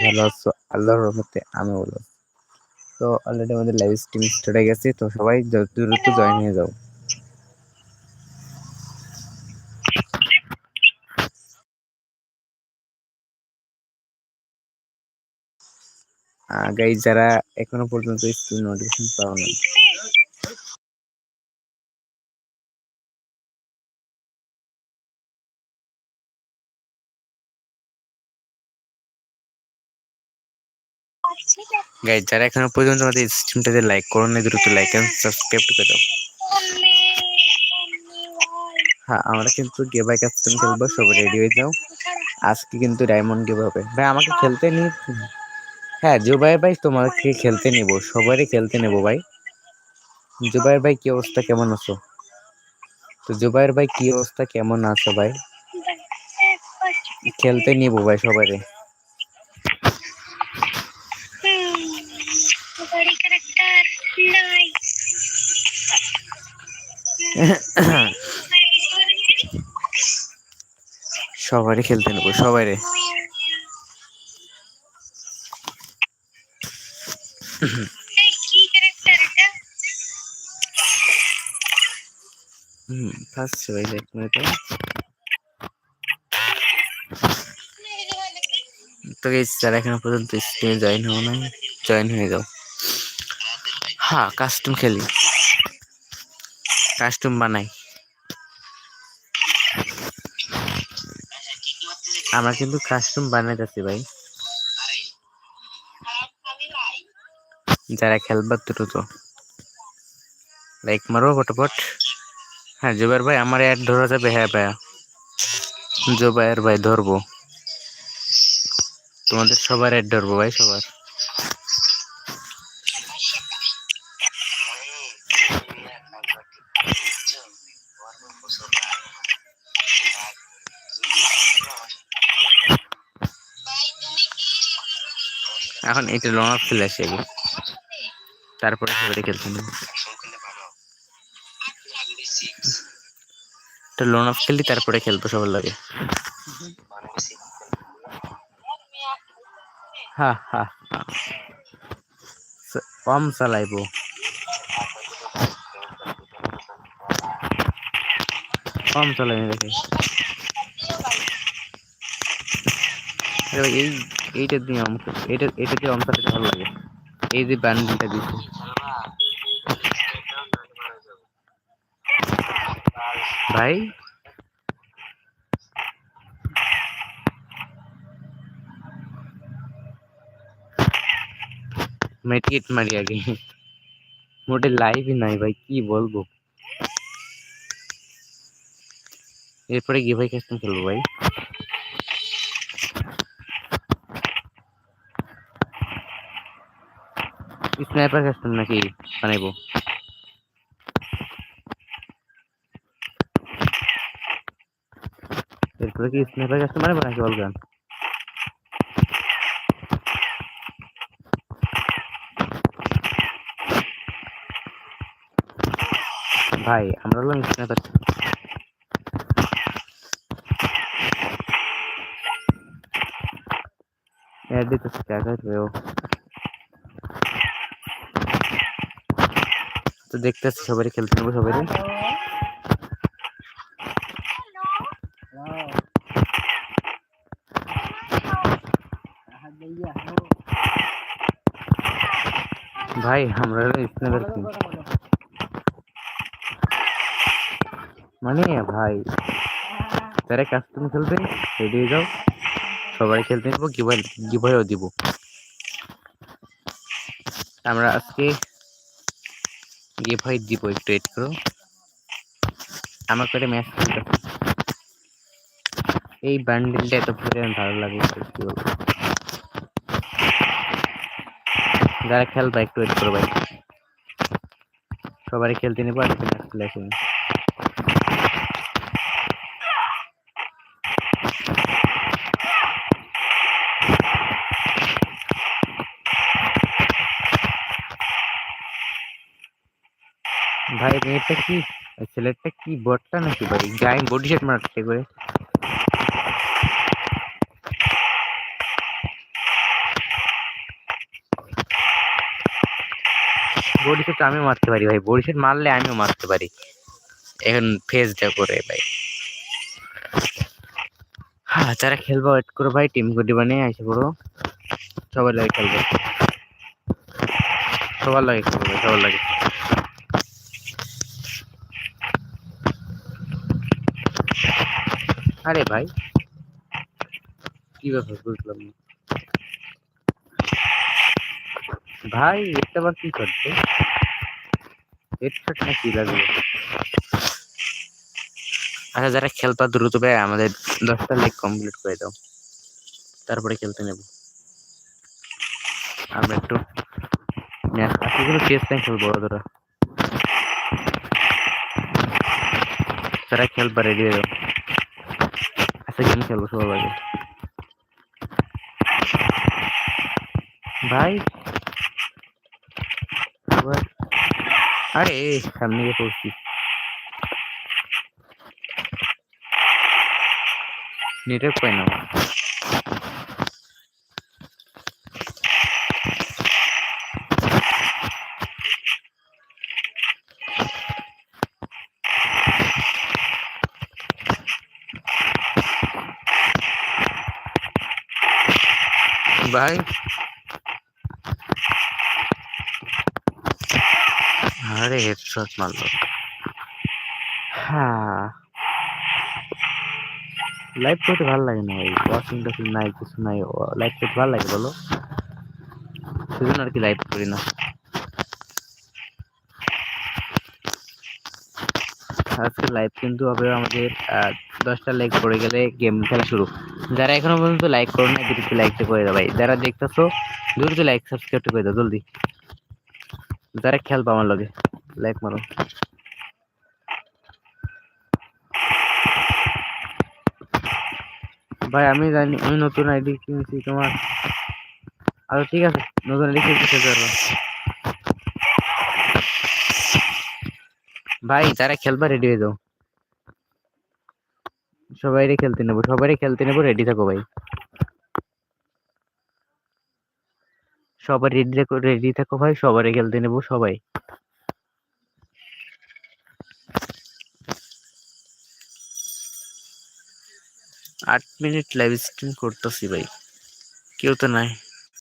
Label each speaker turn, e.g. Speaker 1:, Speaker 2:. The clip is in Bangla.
Speaker 1: ভালো আছো আল্লাহর রহমতে আমি ভালো। তো অলরেডি আমাদের লাইভ স্ট্রিম স্টার্ট হয়ে গেছে, তো সবাই দ্রুত জয়েন হয়ে যাও। গাইজ যারা এখনও পর্যন্ত স্ট্রিম নোটিফিকেশন পাও না গাইজ যারা এখনও পর্যন্ত আমাদের স্ট্রিমটাতে লাইক করো না দ্রুত লাইক এন্ড সাবস্ক্রাইব করে দাও। হ্যাঁ আমরা কিন্তু গেবাই কাস্টম খেলব, সবাই রেডি হয়ে যাও। আজকে কিন্তু ডায়মন্ড গেম হবে। ভাই, আমাকে খেলতে নি হ্যাঁ জুবাই ভাই তোমাকে খেলতে নিব, সবারই খেলতে নেব ভাই। জুবাই ভাই, কি অবস্থা? কেমন আছো? তো জুবাইর ভাই, কি অবস্থা? কেমন আছো ভাই? খেলতে নিব ভাই সবাই সবারই খেলতে নেব সবাই রে হুম, ফার্স্ট এখনও পর্যন্ত জয়েন জয়েন হয়ে যাও। হ্যাঁ কাস্টম খেলি। কাস্টম বানাই। আমরা কিন্তু কাস্টম বানাইতেছি ভাই। যারা খেলবার দ্রুত। লাইক মারো ফটোফট হ্যাঁ জুবাইর ভাই, আমার অ্যাড ধরা যাবে হ্যাঁ ভাইয়া। জুবাইর ভাই ধরবো। তোমাদের সবার অ্যাড ধরবো ভাই, সবার। এখন এটা লং আপ খেলে আসে তারপরে সবাই খেলতে তো লোন অফ খেলি, তারপরে খেলব সবার লাগে। হা হা। কম চালাইবো। কম চালাইনি দেখে। এই এইটা দিয়ে আমাকে এটা এটা দিয়ে অন চালাতে ভালো লাগে। এই যে ব্যান্ডটা দিচ্ছে। ভাই? মেটিট মারি আগে। মোটে লাইভই নাই ভাই, কি বলব? এরপরে গিয়ে ভাই কাস্টম খেলব ভাই। স্নাইপার কাস্টম নাকি বানাইবো এরপরে কি স্নাইপার কাস্টম বানাবো নাকি অলগান ভাই আমরা long sniper Yeah, this is the guy, that's real. তো দেখতে আসছি সবাই খেলতে নেব সবাই ভাই, আমরা মানে ভাই, তারা কাস্টম খেলবে রেডি হয়ে যাও। সবাই খেলতে নেব গিভয় গিভয়ও দিব। আমরা আজকে গিভয় দিব একটু এড করো। আমার করে ম্যাচ এই ব্যান্ডেলটা এত পরিমাণ ভালো লাগে যারা খেলবা একটু ওয়েট করো ভাই। সবারই খেলতে নেব আর ম্যাচ খেলে ভাই মেয়েটা কি ছেলেটা কি বটটা নাকি ভাই গায়ে বডি শেট মারছে করে। বডি শেট আমিও মারতে পারি ভাই, বডি শেট মারলে আমিও মারতে পারি। এখন ফেজটা করে ভাই। হ্যাঁ তারা খেলব ওয়েট করো ভাই টিম গুটি বানিয়ে আসে পড়ো। সবার লাগে খেলব। সবার লাগে খেলবে, সবার লাগে। আরে ভাই। কি ব্যাপার বুঝলাম ভাই, এটা আবার কি করছে? হেডশট না কি লাগবে আচ্ছা যারা খেলবা দ্রুত ভাই, আমাদের দশটা লেগ কমপ্লিট করে দাও। তারপরে খেলতে নেব। আমরা একটু ম্যাচ চেস টাইম খেলব ওরা যারা রেডি হয়ে যাও আচ্ছা গেম খেলব সবার আগে। ভাই? আরে সামনে গিয়ে পড়ছি। নেটওয়ার্ক পাই না। ভাই। আরে হেডশট মারলো। হ্যাঁ। লাইভ করতে ভালো লাগে না ভাই ওয়াচিং টাচিং নাই, কিছু নাই লাইভ করতে ভালো লাগে বলো? সেজন্য আর কি লাইভ করি না। আজকে লাইভ কিন্তু হবে আমাদের দশটা লাইক পড়ে গেলে গেম খেলা শুরু। যারা এখনও পর্যন্ত লাইক করো না দ্রুত লাইকটা করে দাও ভাই। যারা দেখতেছো দ্রুত লাইক সাবস্ক্রাইব করে দাও, জলদি। যারা খেলবা আমার লগে লাইক মারো। ভাই, আমি জানি, আমি নতুন আইডি কিনছি তোমার। আচ্ছা ঠিক আছে, নতুন আইডি কিনতে খেলতে ভাই, যারা খেলবা রেডি হয়ে যাও। সবাই খেলতে নেব সবাই খেলতে নেব রেডি থাকো ভাই। সবাই রেডি থাকো রেডি থাকো ভাই সবারই খেলতে নেব, সবাই। আট মিনিট লাইভ স্ট্রিম করতেছি ভাই, কেউ তো নাই।